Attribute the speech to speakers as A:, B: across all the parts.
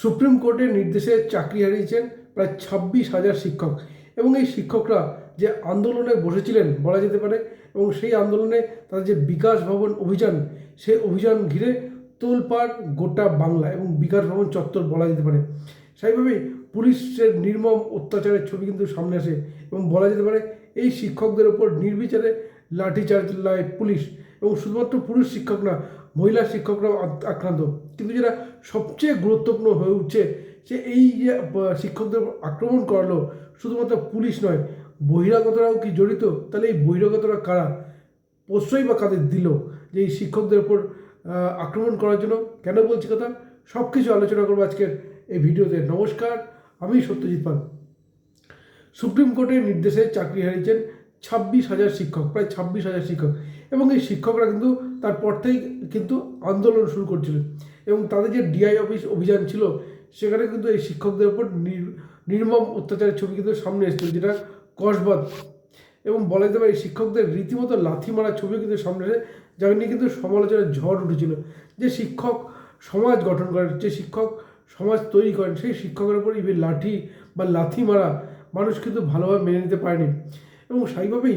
A: Supreme কোর্টের নির্দেশে চাকরি হারিয়েছেন প্রায় ছাব্বিশ হাজার শিক্ষক। এবং এই শিক্ষকরা যে আন্দোলনে বসেছিলেন বলা যেতে পারে, এবং সেই আন্দোলনে তাদের যে বিকাশ ভবন অভিযান, সেই অভিযান ঘিরে তোলপাড় গোটা বাংলা এবং বিকাশ ভবন চত্বর বলা যেতে পারে। সেইভাবেই পুলিশের নির্মম অত্যাচারের ছবি কিন্তু সামনে আসে, এবং বলা যেতে পারে এই শিক্ষকদের ওপর নির্বিচারে লাঠিচার্জ লায় পুলিশ। এবং শুধুমাত্র পুরুষ শিক্ষক না, মহিলা শিক্ষকরাও আক্রান্ত। কিন্তু যেটা সবচেয়ে গুরুত্বপূর্ণ হয়ে উঠছে, যে এই যে শিক্ষকদের আক্রমণ করালো শুধুমাত্র পুলিশ নয়, বহিরাগতরাও কি জড়িত? তাহলে এই বহিরাগতরা কারা? প্রশ্রয় বা কাদের দিল যে এই শিক্ষকদের ওপর আক্রমণ করার জন্য? কেন বলছি কথা? সব কিছু আলোচনা করব আজকের এই ভিডিওতে। নমস্কার, আমি সত্যজিৎ পাল। সুপ্রিম কোর্টের নির্দেশে চাকরি হারিয়েছেন ছাব্বিশ হাজার শিক্ষক, প্রায় ছাব্বিশ হাজার শিক্ষক। এবং এই শিক্ষকরা কিন্তু তারপর থেকেই কিন্তু আন্দোলন শুরু করছিলেন এবং তাদের যে ডিআই অফিস অভিযান ছিল, সেখানে কিন্তু এই শিক্ষকদের উপর নির- নির্মম অত্যাচারের ছবি কিন্তু সামনে এসেছিল, যেটা কসবাদ। এবং বলা যেতে পারে এই শিক্ষকদের রীতিমতো লাথি মারার ছবিও কিন্তু সামনে এসে যা নিয়ে কিন্তু সমালোচনার ঝড় উঠেছিল। যে শিক্ষক সমাজ গঠন করেন, যে শিক্ষক সমাজ তৈরি করেন, সেই শিক্ষকের উপর ইভে লাঠি বা লাথি মারা মানুষ কিন্তু ভালোভাবে মেনে নিতে পারেনি। এবং সেইভাবেই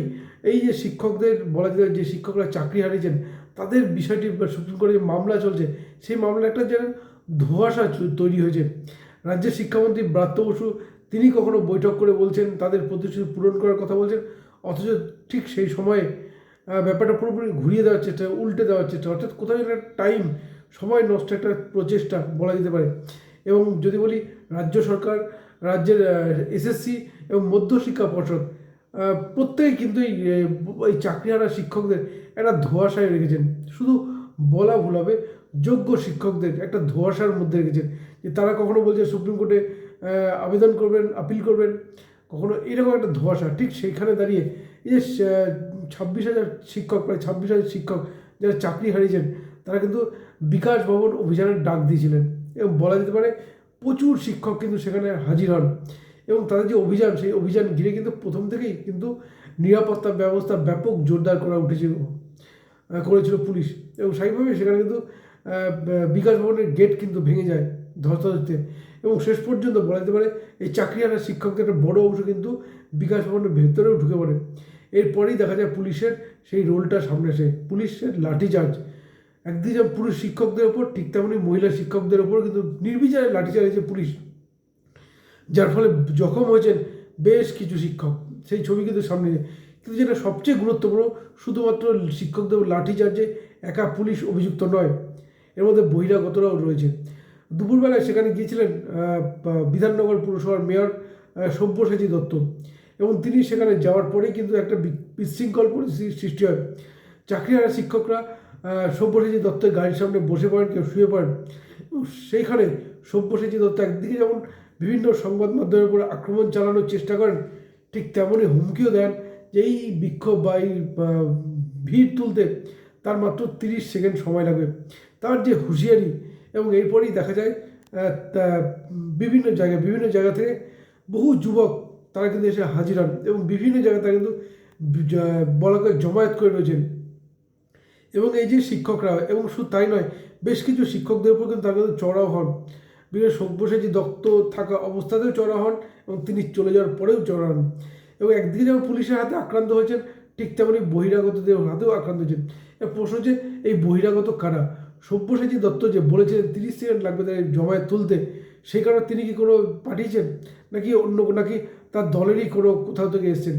A: এই যে শিক্ষকদের, বলা যেতে পারে যে শিক্ষকরা চাকরি হারিয়েছেন, তাদের বিষয়টি সুপ্রিম কোর্টে যে মামলা চলছে, সেই মামলা একটা যেন ধোঁয়াশা তৈরি হয়েছে। রাজ্যের শিক্ষামন্ত্রী ব্রাত্য বসু, তিনি কখনো বৈঠক করে বলছেন, তাদের প্রতিশ্রুতি পূরণ করার কথা বলছেন, অথচ ঠিক সেই সময়ে ব্যাপারটা পুরোপুরি ঘুরিয়ে দেওয়ার চেষ্টা, উল্টে দেওয়ার চেষ্টা, অর্থাৎ কোথাও একটা টাইম, সময় নষ্ট একটা প্রচেষ্টা বলা যেতে পারে। এবং যদি বলি, রাজ্য সরকার, রাজ্যের এসএসসি এবং মধ্যশিক্ষা পর্ষদ প্রত্যেকে কিন্তু এই চাকরিহারা শিক্ষকদের একটা ধোঁয়াশায় রেখেছেন। শুধু বলা ভুল হবে, যোগ্য শিক্ষকদের একটা ধোঁয়াশার মধ্যে রেখেছেন যে তারা কখনো বলছে সুপ্রিম কোর্টে আবেদন করবেন, আপিল করবেন, কখনো এরকম একটা ধোঁয়াশা। ঠিক সেইখানে দাঁড়িয়ে এই যে ছাব্বিশ হাজার শিক্ষক, প্রায় ছাব্বিশ হাজার শিক্ষক যারা চাকরি হারিয়েছেন, তারা কিন্তু বিকাশ ভবন অভিযানের ডাক দিয়েছিলেন। এবং বলা যেতে পারে প্রচুর শিক্ষক কিন্তু সেখানে হাজির হন। এবং তাদের যে অভিযান, সেই অভিযান ঘিরে কিন্তু প্রথম থেকেই কিন্তু নিরাপত্তা ব্যবস্থা ব্যাপক জোরদার করা উঠেছিল করেছিল পুলিশ। এবং সেইভাবে সেখানে কিন্তু বিকাশ ভবনের গেট কিন্তু ভেঙে যায় ধস্তাধস্তিতে। এবং শেষ পর্যন্ত বলা যেতে পারে, এই চাকরি চাকরিহারা শিক্ষকদের একটা বড় অংশ কিন্তু বিকাশ ভবনের ভেতরেও ঢুকে পড়ে। এরপরেই দেখা যায় পুলিশের সেই রোলটা সামনে আসে, পুলিশের লাঠিচার্জ। একদিকে যেমন পুরুষ শিক্ষকদের ওপর, ঠিক তেমনই মহিলা শিক্ষকদের ওপর কিন্তু নির্বিচারে লাঠিচার্জেছে পুলিশ। যার ফলে জখম হয়েছেন বেশ কিছু শিক্ষক। সেই ছবি কিন্তু সামনে কিন্তু যেটা সবচেয়ে গুরুত্বপূর্ণ, শুধুমাত্র শিক্ষকদের লাঠিচার্জে একা পুলিশ অভিযুক্ত নয়, এর মধ্যে বহিরাগতরাও রয়েছে। দুপুরবেলায় সেখানে গিয়েছিলেন বিধাননগর পুরসভার মেয়র সব্যসাচী দত্ত। এবং তিনি সেখানে যাওয়ার পরেই কিন্তু একটা বিশৃঙ্খল পরিস্থিতির সৃষ্টি হয়। চাকরিহারা শিক্ষকরা সব্যসাচী দত্তের গাড়ির সামনে বসে পড়েন, কেউ শুয়ে পড়েন। সেইখানে সব্যসাচী দত্ত একদিকে যেমন বিভিন্ন সংবাদ মাধ্যমের উপর আক্রমণ চালানোর চেষ্টা করেন, ঠিক তেমনই হুমকিও দেন যে এই বিক্ষোভ বা এই ভিড় তুলতে তার মাত্র তিরিশ সেকেন্ড সময় লাগবে তার যে হুঁশিয়ারি এবং এরপরেই দেখা যায় বিভিন্ন জায়গায়, বিভিন্ন জায়গা থেকে বহু যুবক তারা কিন্তু এসে হাজির হন এবং বিভিন্ন জায়গায় তারা কিন্তু জ- বলা করে জমায়েত করে রয়েছেন। এবং এই যে শিক্ষকরা, এবং শুধু তাই নয়, বেশ কিছু শিক্ষকদের উপর কিন্তু তারা কিন্তু চড়াও হন। বিভিন্ন সব্যসাচী দত্ত থাকা অবস্থাতেও চড়া হন এবং তিনি চলে যাওয়ার পরেও চড়া হন। এবং একদিকে যেমন পুলিশের হাতে আক্রান্ত হয়েছেন, ঠিক তেমনি বহিরাগতদের হাতেও আক্রান্ত হয়েছেন। এর প্রশ্ন হচ্ছে, এই বহিরাগত কারা? সব্যসাচী দত্ত যে বলেছিলেন, তিরিশ সেকেন্ড লাগবে তাদের জমায়েত তুলতে, সেই কারণে তিনি কি কোনো পাঠিয়েছেন? নাকি অন্য নাকি তার দলেরই কোনো কোথাও থেকে এসেছেন?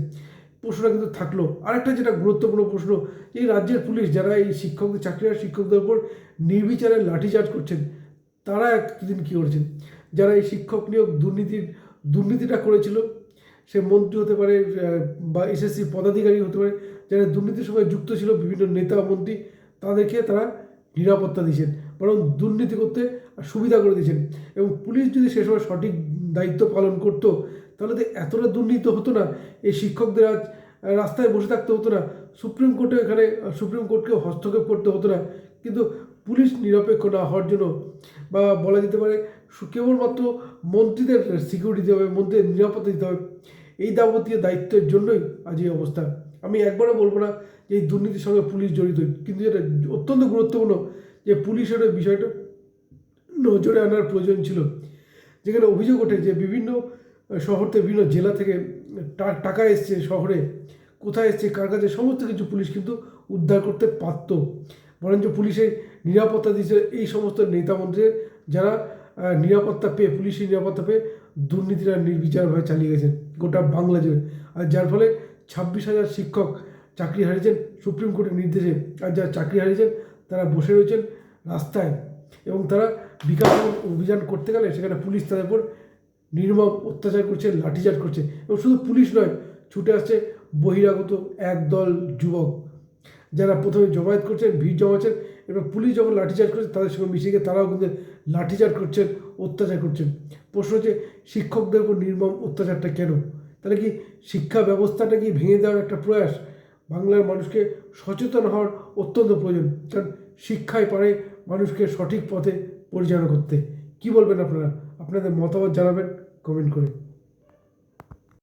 A: প্রশ্নটা কিন্তু থাকল। আরেকটা যেটা গুরুত্বপূর্ণ প্রশ্ন, এই রাজ্যের পুলিশ যারা এই শিক্ষকদের চাকরিহারা শিক্ষকদের উপর নির্বিচারে লাঠিচার্জ করছেন তারা একদিন কী করেছেন? যারা এই শিক্ষক নিয়োগ দুর্নীতির দুর্নীতিটা করেছিল, সে মন্ত্রী হতে পারে বা এসএসসি পদাধিকারী হতে পারে, যারা দুর্নীতির সঙ্গে যুক্ত ছিল, বিভিন্ন নেতা, মন্ত্রী, তাদেরকে তারা নিরাপত্তা দিয়েছেন, বরং দুর্নীতি করতে সুবিধা করে দিয়েছেন। এবং পুলিশ যদি সে সময় সঠিক দায়িত্ব পালন করতো, তাহলে তো এতটা দুর্নীতি হতো না। এই শিক্ষকদের আজ রাস্তায় বসে থাকতে হতো না। সুপ্রিম কোর্টে এখানে, সুপ্রিম কোর্টকে হস্তক্ষেপ করতে হতো না। কিন্তু পুলিশ নিরপেক্ষ না হওয়ার জন্য বা বলা যেতে পারে কেবলমাত্র মন্ত্রীদের সিকিউরিটি দিতে হবে, মন্ত্রীদের নিরাপত্তা দিতে হবে। এই যাবতীয় দায়িত্বের জন্যই আজ এই অবস্থা। আমি একবারও বলব না যে এই দুর্নীতির সঙ্গে পুলিশ জড়িত। কিন্তু যেটা অত্যন্ত গুরুত্বপূর্ণ যে পুলিশের ওই বিষয়টা নজরে আনার প্রয়োজন ছিল। যেখানে অভিযোগ ওঠে যে বিভিন্ন শহর থেকে বিভিন্ন জেলা থেকে টাকা এসছে শহরে। কোথায় এসছে, কার কাছে, সমস্ত কিছু পুলিশ কিন্তু উদ্ধার করতে পারত। বরঞ্চ পুলিশে নিরাপত্তা দিচ্ছে এই সমস্ত নেতামন্ত্রীর যারা নিরাপত্তা পেয়ে পুলিশের নিরাপত্তা পেয়ে দুর্নীতিরা নির্বিচারভাবে চালিয়ে গেছেন গোটা বাংলা জুড়ে। আর যার ফলে ছাব্বিশ হাজার শিক্ষক চাকরি হারিয়েছেন, সুপ্রিম কোর্টের নির্দেশে। আর যারা চাকরি হারিয়েছেন, তারা বসে রয়েছেন রাস্তায়। এবং তারা বিকাশ অভিযান করতে গেলে সেখানে পুলিশ তাদের উপর নির্মম অত্যাচার করছে, লাঠিচার্জ করছে। এবং শুধু পুলিশ নয়, ছুটে আসছে বহিরাগত একদল যুবক। যারা প্রথমে জমায়েত করছেন, ভিড় জমাচ্ছেন এবার পুলিশ যখন লাঠিচার্জ করছে, তাদের সঙ্গে মিশে গিয়ে তারাও কিন্তু লাঠিচার্জ করছেন, অত্যাচার করছেন। প্রশ্ন হচ্ছে, শিক্ষকদের উপর নির্মম অত্যাচারটা কেন? তাহলে কি শিক্ষা ব্যবস্থাটা কি ভেঙে দেওয়ার একটা প্রয়াস? বাংলার মানুষকে সচেতন হওয়ার অত্যন্ত প্রয়োজন। কারণ শিক্ষায় পারে মানুষকে সঠিক পথে পরিচালনা করতে। কি বলবেন আপনারা? আপনাদের মতামত জানাবেন কমেন্ট করে।